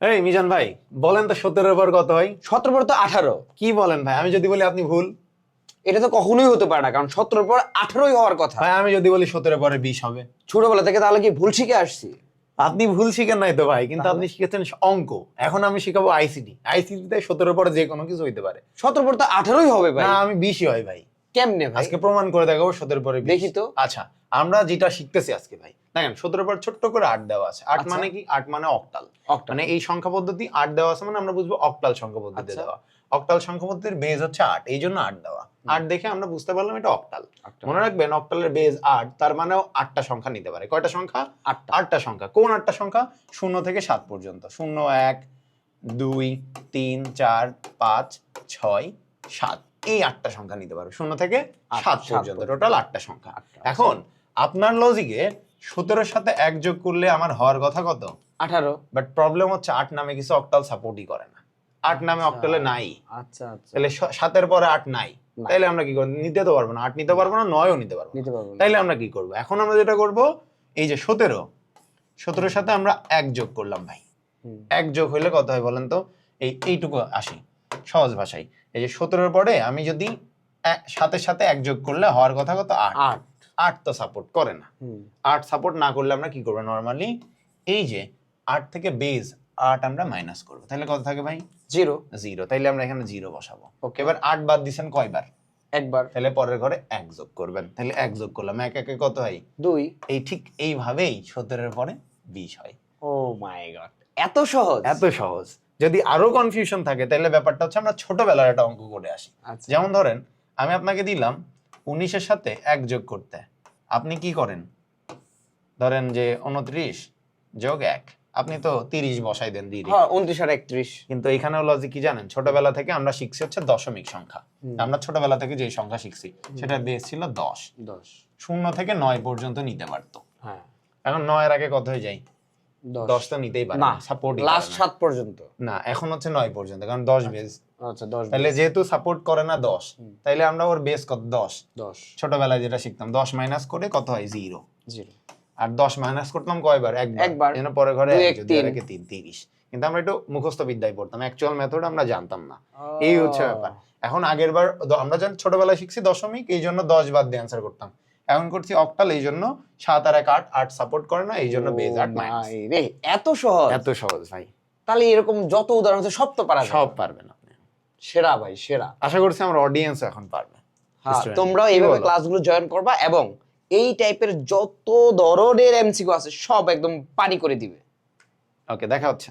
এই মিজান ভাই বলেন তো সতেরোর পর কত হয়? সতেরো পর তো আঠারো। কি বলেন ভাই? আমি যদি বলি আপনি ভুল। এটা তো কখনোই হতে পারে না কারণ সতেরোর পর আঠারোই হওয়ার কথা। ভাই আমি যদি বলি সতেরো পরে বিশ হবে। ছোটবেলা থেকে তাহলে কি ভুল শিখে আসছি? আপনি ভুল শিখেন নাই তো ভাই কিন্তু আপনি শিখেছেন অঙ্ক। এখন আমি শিখাবো আইসিটি আইসিটিতে সতেরো পরে যে কোনো কিছু হইতে পারে। সতেরো পর তো আঠারোই হবে ভাই। না আমি বিশই হয় ভাই। কেমনে ভাই? আজকে প্রমাণ করে দেখাবো সতেরো পরে 20 দেখি তো। আচ্ছা আমরা যেটা শিখতেছি আজকে ভাই দেখেন সতেরো পর ছোট্ট করে আট দেওয়া আছে। আট আচ্ছা। মানে কি? আট মানে অক্টাল। মানে এই সংখ্যা পদ্ধতি আট দেওয়া আছে মানে আমরা বুঝব অক্টাল সংখ্যা পদ্ধতি আচ্ছা। দেওয়া। অক্টাল সংখ্যা পদ্ধতির বেজ হচ্ছে আট এই জন্য আট দেওয়া। আট দেখে আমরা বুঝতে পারলাম এটা অক্টাল। অক্টাল। মনে রাখবেন অক্টালের বেজ আট তার মানেও আটটা সংখ্যা নিতে পারে। কয়টা সংখ্যা? আটটা। আটটা সংখ্যা। কোন আটটা সংখ্যা? শূন্য থেকে সাত পর্যন্ত। শূন্য এক দুই তিন চার পাঁচ ছয় সাত। এই আটটা সংখ্যা নিতে পারবে শূন্য থেকে সাত পর্যন্ত। টোটাল আটটা সংখ্যা। এখন আপনার লজিকে সতেরোর সাথে এক যোগ করলে আমার হওয়ার কথা কত? আঠারো। বাট প্রবলেম হচ্ছে আট নামে কিছু অক্টাল সাপোর্টই করে না। আট নামে আচ্ছা। অক্টালে নাই। আচ্ছা আচ্ছা। তাহলে সাতের পরে আট নাই। নাই। তাইলে আমরা কি করব? নিতে তো পারব না। আট নিতে পারব না নয়ও নিতে পারব নিতে পারব তাইলে আমরা কি করব? এখন আমরা যেটা করব এই যে সতেরো সতেরোর সাথে আমরা এক যোগ করলাম ভাই। এক যোগ হইলে কত হয় বলেন তো? এই এইটুকু আসি। সহজ ভাষায়। এই যে সতেরোর পরে আমি যদি সাথে সাথে এক যোগ করলে হওয়ার কথা কত? আট। আট। আট তো সাপোর্ট করে না। আট সাপোর্ট না করলে আমরা কি করব? নর্মালি এই যে আট থেকে বেজ আট আমরা মাইনাস করব। তাহলে কত থাকে ভাই? জিরো। জিরো। তাইলে আমরা এখানে জিরো বসাবো। ওকে এবার আট বাদ দিছেন কয়বার? একবার। তাহলে পরের ঘরে এক যোগ করবেন। তাহলে এক যোগ করলাম। এক একে কত হয়? দুই। এই ঠিক এইভাবেই সতেরোর পরে বিশ হয়। ও মাই গড এত সহজ? এত সহজ। যদি আরও কনফিউশন থাকে তাহলে ব্যাপারটা হচ্ছে আমরা ছোটবেলার একটা অঙ্ক করে আসি। আচ্ছা। যেমন ধরেন আমি আপনাকে দিলাম উনিশের সাথে এক যোগ করতে। আপনি কি করেন? ধরেন যে উনত্রিশ যোগ এক আপনি তো তিরিশ বসাই দেন দিদি হ্যাঁ উনত্রিশ আর একত্রিশ। কিন্তু এখানেও লজিক কি জানেন ছোটবেলা থেকে আমরা শিখছি হচ্ছে দশমিক সংখ্যা। আমরা ছোটবেলা থেকে যে সংখ্যা শিখছি সেটা বেস ছিল দশ। দশ। শূন্য থেকে নয় পর্যন্ত নিতে পারতো। হ্যাঁ। এখন নয়ের আগে কত হয়ে যায়? দশ। দশ নিতেই পারে না সাপোর্ট লাস্ট সাত পর্যন্ত। না এখন হচ্ছে নয় পর্যন্ত কারণ দশ বেস আচ্ছা দশ তাহলে যেহেতু সাপোর্ট করে না দশ তাইলে আমরা ওর বেস কত? দশ। দশ। ছোটবেলায় যেটা শিখতাম দশ মাইনাস করে কত হয়? জিরো জিরো আর দশ মাইনাস করতাম কয়বার? একবার। এর পরে ঘরে এক তিন। একে তিন তিরিশ। কিন্তু আমরা একটু মুখস্থ বিদ্যায় পড়তাম অ্যাকচুয়াল মেথড আমরা জানতাম না। এই হচ্ছে ব্যাপার। এখন আগের বার আমরা যখন ছোটবেলায় শিখছি দশমিক এই জন্য দশ বাদ দিয়ে অ্যান্সার করতাম। এখন করছি অক্টাল এই জন্য সাত আর এক আট আট সাপোর্ট করে না এই জন্য বেজ আট মাইনাস রে এত সহজ? এত সহজ ভাই। তাহলে এরকম যত উদাহরণ আছে সব তো পারা সব পারবেন আপনি। সেরা ভাই সেরা। আশা করছি আমার অডিয়েন্স এখন পারবে। হ্যাঁ তোমরাও এইভাবে? ক্লাসগুলো জয়েন করবা এবং এই টাইপের যত ধরনের এমসিকিউ আছে সব একদম পানি করে দিবে। ওকে দেখা হচ্ছে।